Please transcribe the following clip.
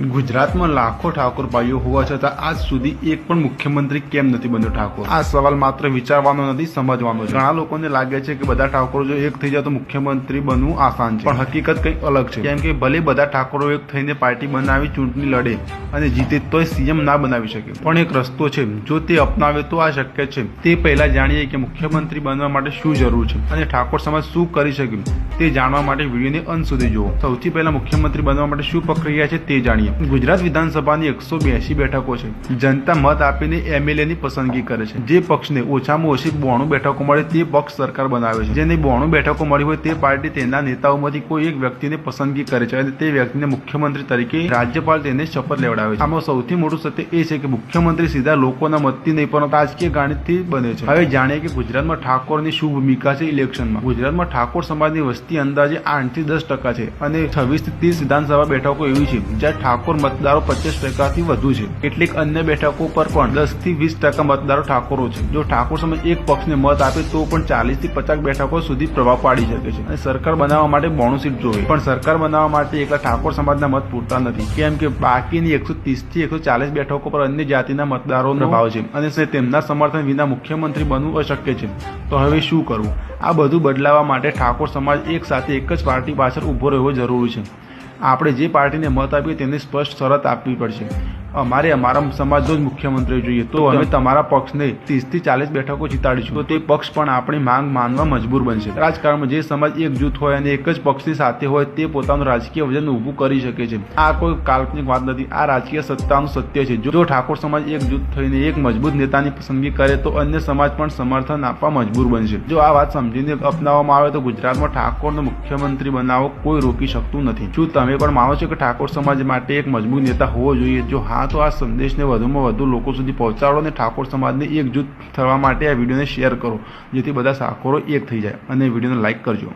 ગુજરાતમાં લાખો ઠાકોર ભાઈઓ હોવા છતાં આજ સુધી એક પણ મુખ્યમંત્રી કેમ નથી બન્યો ઠાકોર? આ સવાલ માત્ર વિચારવાનો નથી સમજવાનો છે. ઘણા લોકોને લાગે છે કે બધા ઠાકોરો જો એક થઈ જાય તો મુખ્યમંત્રી બનવું આસાન છે. પણ હકીકત કંઈક અલગ છે. કેમ કે ભલે બધા ઠાકોરો એક થઈને પાર્ટી બનાવી ચૂંટણી લડે અને જીતે તોય સીએમ ના બનાવી શકે. પણ એક રસ્તો છે. જો તે અપનાવે તો આ શક્ય છે. તે પહેલા જાણીએ કે મુખ્યમંત્રી બનવા માટે શું જરૂર છે અને ઠાકોર સમાજ શું કરી શકે. તે જાણવા માટે વિડીયોને અંત સુધી જુઓ. સૌથી પહેલા મુખ્યમંત્રી બનવા માટે શું પ્રક્રિયા છે તે જાણીએ. ગુજરાત વિધાનસભાની એકસો બ્યાસી બેઠકો છે. જનતા મત આપીને એમએલએ ની પસંદગી કરે છે. જે પક્ષને ઓછામાં ઓછી બોણું બેઠકો મળે તે પક્ષ સરકાર બનાવે છે. જેને બોણું બેઠકો મળી હોય તે પાર્ટી તેના નેતાઓમાંથી કોઈ એક વ્યક્તિને પસંદગી કરે છે અને તે વ્યક્તિને મુખ્યમંત્રી તરીકે રાજ્યપાલ તેને શપથ લેવડાવે છે. આમાં સૌથી મોટું સત્ય એ છે કે મુખ્યમંત્રી સીધા લોકોના મતથી નહીં, પરંતુ રાજકીય ગાણિતથી બને છે. હવે જાણીએ કે ગુજરાતમાં ઠાકોરની શું ભૂમિકા છે ઇલેક્શનમાં. ગુજરાતમાં ઠાકોર સમાજની વસ્તી અંદાજે આઠથી દસ ટકા છે અને છવ્વીસથી ત્રીસ વિધાનસભા બેઠકો એવી છે જ્યાં ઠાકોર મતદારો પચાસ ટકાથી વધુ છે. કેટલીક અન્ય બેઠકો પર પણ દસથી વીસ ટકા મતદારો ઠાકોરો છે. જો ઠાકોર સમાજ એક પક્ષને મત આપે તો પણ ચાલીસથી પચાસ બેઠકો સુધી પ્રભાવ પાડી શકે છે. અને સરકાર બનાવવા માટે બોણું સીટ જોઈએ. પણ સરકાર બનાવવા માટે એકલા ઠાકોર સમાજના મત પૂરતા નથી. કેમ કે બાકીની એકસો ત્રીસથી એકસો ચાલીસ બેઠકો પર અન્ય જાતિના મતદારો પ્રભાવ છે. અને તેમના સમર્થન વિના મુખ્યમંત્રી બનવું અશક્ય છે. તો હવે શું કરવું? આ બધું બદલાવવા માટે ઠાકોર સમાજ એક સાથે એક જ પાર્ટી પાછળ ઊભો રહેવો જરૂરી છે. આપણે જે પાર્ટીને મત આપીએ તેને સ્પષ્ટ શરત આપવી પડશે. અમારે અમારા સમાજનો જ મુખ્યમંત્રી જોઈએ. તો અમે તમારા પક્ષને ત્રીસથી ચાલીસ બેઠકો જીતાડીશું. તો તે પક્ષ પણ આપણી માંગ માનવા મજબૂર બનશે. રાજકારણમાં જે સમાજ એકજૂથ હોય અને એક જ પક્ષની સાથે હોય તે પોતાનું રાજકીય વજન ઊભું કરી શકે છે. આ કોઈ કાલ્પનિક વાત નથી. આ રાજકીય સત્તાનું સત્ય છે. જો ઠાકોર સમાજ એકજૂથ થઈને એક મજબૂત નેતાની પસંદગી કરે તો અન્ય સમાજ પણ સમર્થન આપવા મજબૂર બનશે. જો આ વાત સમજીને અપનાવવામાં આવે તો ગુજરાતમાં ઠાકોરનો મુખ્યમંત્રી બનાવો કોઈ રોકી શકતું નથી. શું તમે પણ માનો છો કે ઠાકોર સમાજ માટે એક મજબૂત નેતા હોવો જોઈએ? જો હા તો આ સંદેશને વધુમાં વધુ લોકો સુધી પહોંચાડો અને ઠાકોર સમાજને એકજૂથ થવા માટે આ વિડીયોને શેર કરો, જેથી બધા સાકોરો એક થઈ જાય. અને વિડીયોને લાઇક કરજો.